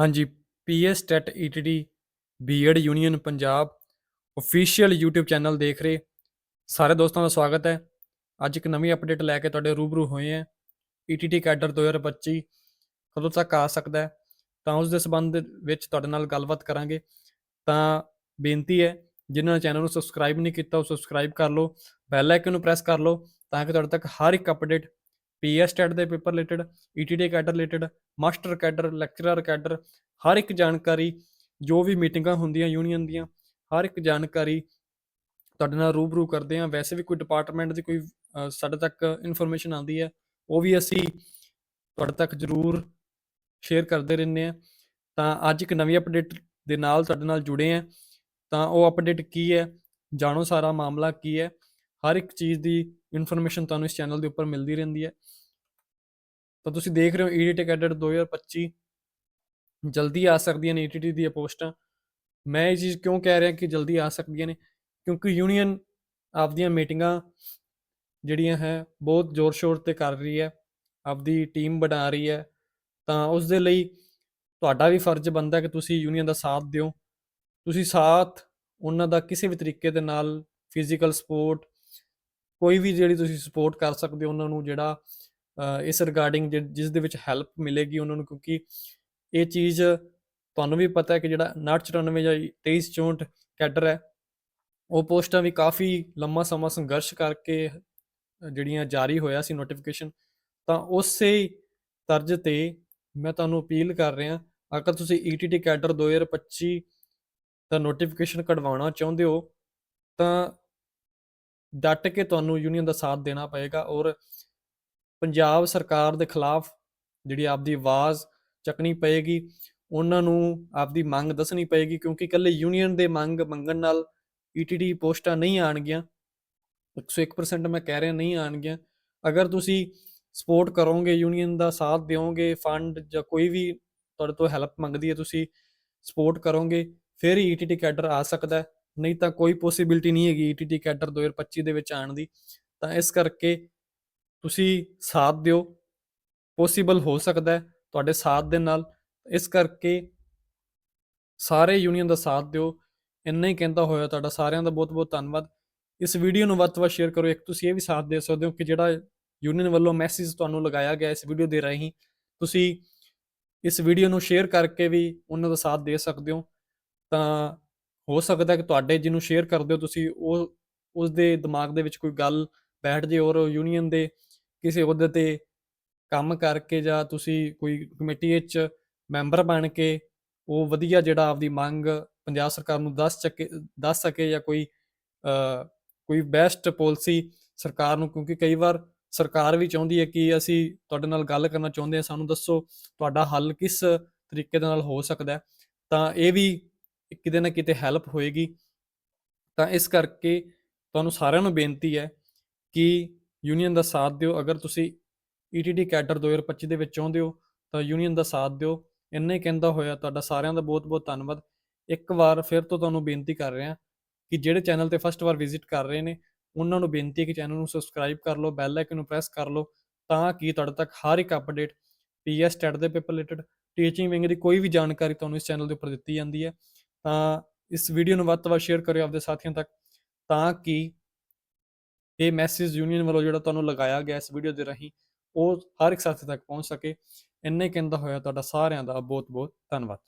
ਹਾਂਜੀ PS TET ETT BEd union Punjab official YouTube channel ਦੇਖ ਰਹੇ। ਸਾਰੇ ਦੋਸਤਾਂ ਦਾ ਸਵਾਗਤ ਹੈ। ਅੱਜ ਇੱਕ ਨਵੀਂ ਅਪਡੇਟ ਲੈ ਕੇ ਤੁਹਾਡੇ ਰੂਬਰੂ ਹੋਏ ਹਾਂ। ਈਟੀਟੀ ਕੈਡਰ 2025 ਕਦੋਂ ਤੱਕ ਆ ਸਕਦਾ ਹੈ? ਤਾਂ ਉਸ ਦੇ ਸੰਬੰਧ ਵਿੱਚ ਤੁਹਾਡੇ ਨਾਲ ਗੱਲਬਾਤ ਕਰਾਂਗੇ। ਤਾਂ ਬੇਨਤੀ ਹੈ, ਜਿਨ੍ਹਾਂ ਨੇ ਚੈਨਲ ਨੂੰ ਸਬਸਕ੍ਰਾਈਬ ਨਹੀਂ ਕੀਤਾ, ਉਹ ਸਬਸਕ੍ਰਾਈਬ ਕਰ ਲਓ। ਬੈਲ ਆਈਕਨ ਨੂੰ ਪ੍ਰੈਸ ਕਰ ਲਓ, ਤਾਂ ਕਿ ਤੁਹਾਡੇ ਤੱਕ ਹਰ ਇੱਕ ਅਪਡੇਟ ਪੀਐਸ ਟੈਟ ਦੇ paper related ETT cadre related master cadre lecturer cadre, ਹਰ ਇੱਕ ਜਾਣਕਾਰੀ, ਜੋ ਵੀ ਮੀਟਿੰਗਾਂ ਹੁੰਦੀਆਂ ਯੂਨੀਅਨ ਦੀਆਂ, ਹਰ ਇੱਕ ਜਾਣਕਾਰੀ ਤੁਹਾਡੇ ਨਾਲ ਰੂਬਰੂ ਕਰਦੇ ਹਾਂ। ਵੈਸੇ ਵੀ ਕੋਈ ਡਿਪਾਰਟਮੈਂਟ ਦੀ ਕੋਈ ਸਾਡੇ ਤੱਕ ਇਨਫੋਰਮੇਸ਼ਨ ਆਉਂਦੀ ਹੈ, ਉਹ ਵੀ ਅਸੀਂ ਤੁਹਾਡੇ ਤੱਕ ਜ਼ਰੂਰ ਸ਼ੇਅਰ ਕਰਦੇ ਰਹਿੰਦੇ ਹਾਂ। ਤਾਂ ਅੱਜ ਇੱਕ ਨਵੀਂ ਅਪਡੇਟ ਦੇ ਨਾਲ ਤੁਹਾਡੇ ਨਾਲ ਜੁੜੇ ਹਾਂ। ਤਾਂ ਉਹ ਅਪਡੇਟ ਕੀ ਹੈ? ਜਾਣੋ ਸਾਰਾ ਮਾਮਲਾ ਕੀ ਹੈ। ਹਰ ਇੱਕ ਚੀਜ਼ ਦੀ ਇਨਫੋਰਮੇਸ਼ਨ ਤੁਹਾਨੂੰ ਇਸ ਚੈਨਲ ਦੇ ਉੱਪਰ ਮਿਲਦੀ ਰਹਿੰਦੀ ਹੈ। ਤਾਂ ਤੁਸੀਂ ਦੇਖ ਰਹੇ ਹੋ ਈਡੀਟੀ ਕੈਡਰ 2025 ਜਲਦੀ ਆ ਸਕਦੀਆਂ ਨੇ ਈਟੀਟੀ ਦੀਆਂ ਪੋਸਟਾਂ। ਮੈਂ ਇਹ ਚੀਜ਼ ਕਿਉਂ ਕਹਿ ਰਿਹਾ ਕਿ ਜਲਦੀ ਆ ਸਕਦੀਆਂ ਨੇ? ਕਿਉਂਕਿ ਯੂਨੀਅਨ ਆਪਦੀਆਂ ਮੀਟਿੰਗਾਂ ਜਿਹੜੀਆਂ ਹੈ, ਬਹੁਤ ਜ਼ੋਰ ਸ਼ੋਰ ਤੇ ਕਰ ਰਹੀ ਹੈ। ਆਪਦੀ ਟੀਮ ਬਣਾ ਰਹੀ ਹੈ। ਤਾਂ ਉਸ ਦੇ ਲਈ ਤੁਹਾਡਾ ਵੀ ਫਰਜ਼ ਬਣਦਾ ਕਿ ਤੁਸੀਂ ਯੂਨੀਅਨ ਦਾ ਸਾਥ ਦਿਓ। ਤੁਸੀਂ ਸਾਥ ਉਹਨਾਂ ਦਾ ਕਿਸੇ ਵੀ ਤਰੀਕੇ ਦੇ ਨਾਲ ਫਿਜ਼ੀਕਲ ਸਪੋਰਟ ਕੋਈ ਵੀ ਜਿਹੜੀ ਤੁਸੀਂ ਸਪੋਰਟ ਕਰ ਸਕਦੇ ਹੋ ਉਹਨਾਂ ਨੂੰ ਜਿਹੜਾ ਇਸ ਰਿਗਾਰਡਿੰਗ ਜਿਸ ਦੇ ਵਿੱਚ ਹੈਲਪ ਮਿਲੇਗੀ ਉਹਨਾਂ ਨੂੰ ਕਿਉਂਕਿ ਇਹ ਚੀਜ਼ ਤੁਹਾਨੂੰ ਵੀ ਪਤਾ ਹੈ ਕਿ ਜਿਹੜਾ 994 ਜਾਂ 2364 ਕੈਡਰ ਹੈ, ਉਹ ਪੋਸਟਾਂ ਵੀ ਕਾਫੀ ਲੰਮਾ ਸਮਾਂ ਸੰਘਰਸ਼ ਕਰਕੇ ਜਿਹੜੀਆਂ ਜਾਰੀ ਹੋਇਆ ਸੀ ਨੋਟੀਫਿਕੇਸ਼ਨ ਤਾਂ ਉਸੇ ਤਰਜ਼ ਤੇ ਮੈਂ ਤੁਹਾਨੂੰ ਅਪੀਲ ਕਰ ਰਿਹਾ, ਅਗਰ ਤੁਸੀਂ ETT ਕੈਡਰ 2025 ਦਾ ਨੋਟੀਫਿਕੇਸ਼ਨ ਕਢਵਾਉਣਾ ਚਾਹੁੰਦੇ ਹੋ, ਤਾਂ ਡਟ ਕੇ ਤੁਹਾਨੂੰ ਯੂਨੀਅਨ ਦਾ ਸਾਥ ਦੇਣਾ ਪਏਗਾ ਔਰ ਪੰਜਾਬ ਸਰਕਾਰ ਦੇ ਖਿਲਾਫ ਜਿਹੜੀ ਆਪਦੀ ਆਵਾਜ਼ ਚੱਕਣੀ ਪਏਗੀ, ਉਹਨਾਂ ਨੂੰ ਆਪਦੀ ਮੰਗ ਦੱਸਣੀ ਪਏਗੀ ਕਿਉਂਕਿ ਇਕੱਲੇ ਯੂਨੀਅਨ ਦੇ ਮੰਗ ਮੰਗਣ ਨਾਲ ਈਟੀਟੀ ਪੋਸਟਾਂ ਨਹੀਂ ਆਣਗੀਆਂ 101% ਮੈਂ ਕਹਿ ਰਿਹਾ ਨਹੀਂ ਆਣਗੀਆਂ ਅਗਰ ਤੁਸੀਂ ਸਪੋਰਟ ਕਰੋਗੇ ਯੂਨੀਅਨ ਦਾ ਸਾਥ ਦਿਓਗੇ ਫੰਡ ਜਾਂ ਕੋਈ ਵੀ ਤੁਹਾਡੇ ਤੋਂ ਹੈਲਪ ਮੰਗਦੀ ਹੈ, ਤੁਸੀਂ ਸਪੋਰਟ ਕਰੋਗੇ, ਫਿਰ ਹੀ ਈਟੀਟੀ ਕੈਡਰ ਆ ਸਕਦਾ ਹੈ। ਨਹੀਂ ਤਾਂ ਕੋਈ ਪੋਸਿਬਿਲਿਟੀ ਨਹੀਂ ਹੈਗੀ ਈਟੀਟੀ ਕੈਡਰ 2025 ਦੇ ਵਿੱਚ ਆਉਣ ਦੀ। ਤਾਂ ਇਸ ਕਰਕੇ ਤੁਸੀਂ ਸਾਥ ਦਿਓ। ਪੋਸੀਬਲ ਹੋ ਸਕਦਾ ਹੈ ਤੁਹਾਡੇ ਸਾਥ ਦੇ ਨਾਲ। ਇਸ ਕਰਕੇ ਸਾਰੇ ਯੂਨੀਅਨ ਦਾ ਸਾਥ ਦਿਓ। ਇੰਨਾ ਹੀ ਕਹਿੰਦਾ ਹੋਇਆ ਤੁਹਾਡਾ। ਸਾਰਿਆਂ ਦਾ ਬਹੁਤ ਬਹੁਤ ਧੰਨਵਾਦ। ਇਸ ਵੀਡੀਓ ਨੂੰ ਵੱਧ ਤੋਂ ਵੱਧ ਸ਼ੇਅਰ ਕਰੋ। ਇੱਕ ਤੁਸੀਂ ਇਹ ਵੀ ਸਾਥ ਦੇ ਸਕਦੇ ਹੋ ਕਿ ਜਿਹੜਾ ਯੂਨੀਅਨ ਵੱਲੋਂ ਮੈਸੇਜ ਤੁਹਾਨੂੰ ਲਗਾਇਆ ਗਿਆ ਇਸ ਵੀਡੀਓ ਦੇ ਰਾਹੀਂ, ਤੁਸੀਂ ਇਸ ਵੀਡੀਓ ਨੂੰ ਸ਼ੇਅਰ ਕਰਕੇ ਵੀ ਉਹਨਾਂ ਦਾ ਸਾਥ ਦੇ ਸਕਦੇ ਹੋ। ਤਾਂ ਹੋ ਸਕਦਾ ਕਿ ਤੁਹਾਡੇ ਜਿਹਨੂੰ ਸ਼ੇਅਰ ਕਰਦੇ ਹੋ ਤੁਸੀਂ, ਉਹ ਉਸ ਦੇ ਦਿਮਾਗ ਦੇ ਵਿੱਚ ਕੋਈ ਗੱਲ ਬੈਠ ਜੇ ਔਰ ਯੂਨੀਅਨ ਦੇ ਕਿਸੇ ਅਹੁਦੇ ਤੇ ਕੰਮ ਕਰਕੇ ਜਾਂ ਤੁਸੀਂ ਕੋਈ ਕਮੇਟੀ ਵਿੱਚ ਮੈਂਬਰ ਬਣ ਕੇ ਉਹ ਵਧੀਆ ਜਿਹੜਾ ਆਪਦੀ ਮੰਗ ਪੰਜਾਬ ਸਰਕਾਰ ਨੂੰ ਦੱਸ ਸਕੇ ਦੱਸ ਸਕੇ ਜਾਂ ਕੋਈ ਕੋਈ ਬੈਸਟ ਪਾਲਿਸੀ ਸਰਕਾਰ ਨੂੰ, ਕਿਉਂਕਿ ਕਈ ਵਾਰ ਸਰਕਾਰ ਵੀ ਚਾਹੁੰਦੀ ਹੈ ਕਿ ਅਸੀਂ ਤੁਹਾਡੇ ਨਾਲ ਗੱਲ ਕਰਨਾ ਚਾਹੁੰਦੇ ਹਾਂ, ਸਾਨੂੰ ਦੱਸੋ ਤੁਹਾਡਾ ਹੱਲ ਕਿਸ ਤਰੀਕੇ ਦੇ ਨਾਲ ਹੋ ਸਕਦਾ ਹੈ। ਤਾਂ ਇਹ ਵੀ ਕਿਤੇ ਨਾ ਕਿਤੇ ਹੈਲਪ ਹੋਏਗੀ, ਤਾਂ ਇਸ ਕਰਕੇ ਤੁਹਾਨੂੰ ਸਾਰਿਆਂ ਨੂੰ ਬੇਨਤੀ ਹੈ ਕਿ ਯੂਨੀਅਨ ਦਾ ਸਾਥ ਦਿਓ। ਅਗਰ ਤੁਸੀਂ ਈਟੀਟੀ ਕੈਡਰ 2025 ਦੇ ਵਿੱਚ ਚਾਹੁੰਦੇ ਹੋ, ਤਾਂ ਯੂਨੀਅਨ ਦਾ ਸਾਥ ਦਿਓ। ਇੰਨਾ ਹੀ ਕਹਿੰਦਾ ਹੋਇਆ, ਤੁਹਾਡਾ ਸਾਰਿਆਂ ਦਾ ਬਹੁਤ-ਬਹੁਤ ਧੰਨਵਾਦ। ਇੱਕ ਵਾਰ ਫਿਰ ਤੋਂ ਤੁਹਾਨੂੰ ਬੇਨਤੀ ਕਰ ਰਿਹਾ ਕਿ ਜਿਹੜੇ ਚੈਨਲ ਤੇ ਫਸਟ ਵਾਰ ਵਿਜ਼ਿਟ ਕਰ ਰਹੇ ਨੇ, ਉਹਨਾਂ ਨੂੰ ਬੇਨਤੀ ਹੈ ਕਿ ਚੈਨਲ ਨੂੰ ਸਬਸਕ੍ਰਾਈਬ ਕਰ ਲਓ ਬੈਲ ਆਈਕਨ ਨੂੰ ਪ੍ਰੈਸ ਕਰ ਲਓ, ਤਾਂ ਕਿ ਤੁਹਾਡੇ ਤੱਕ ਹਰ ਇੱਕ ਅਪਡੇਟ ਪੀਐਸ ਟੈਟ ਦੇ ਪੇਪਰ ਰਿਲੇਟਡ ਟੀਚਿੰਗ ਵਿੰਗ ਦੀ ਕੋਈ ਵੀ ਜਾਣਕਾਰੀ ਤੁਹਾਨੂੰ ਇਸ ਚੈਨਲ ਦੇ ਉੱਪਰ ਦਿੱਤੀ ਜਾਂਦੀ ਹੈ। ਤਾਂ ਇਸ ਵੀਡੀਓ ਨੂੰ ਵੱਧ ਤੋਂ ਵੱਧ ਸ਼ੇਅਰ ਕਰਿਓ ਆਪਦੇ ਸਾਥੀਆਂ ਤੱਕ ਤਾਂ ਕਿ ਇਹ ਮੈਸੇਜ ਯੂਨੀਅਨ ਵੱਲੋਂ ਜਿਹੜਾ ਤੁਹਾਨੂੰ ਲਗਾਇਆ ਗਿਆ ਇਸ ਵੀਡੀਓ ਦੇ ਰਾਹੀਂ ਉਹ ਹਰ ਇੱਕ ਸਾਥੀ ਤੱਕ ਪਹੁੰਚ ਸਕੇ। ਇੰਨੇ ਕਹਿੰਦਾ ਹੋਇਆ ਤੁਹਾਡਾ ਸਾਰਿਆਂ ਦਾ ਬਹੁਤ ਬਹੁਤ ਧੰਨਵਾਦ।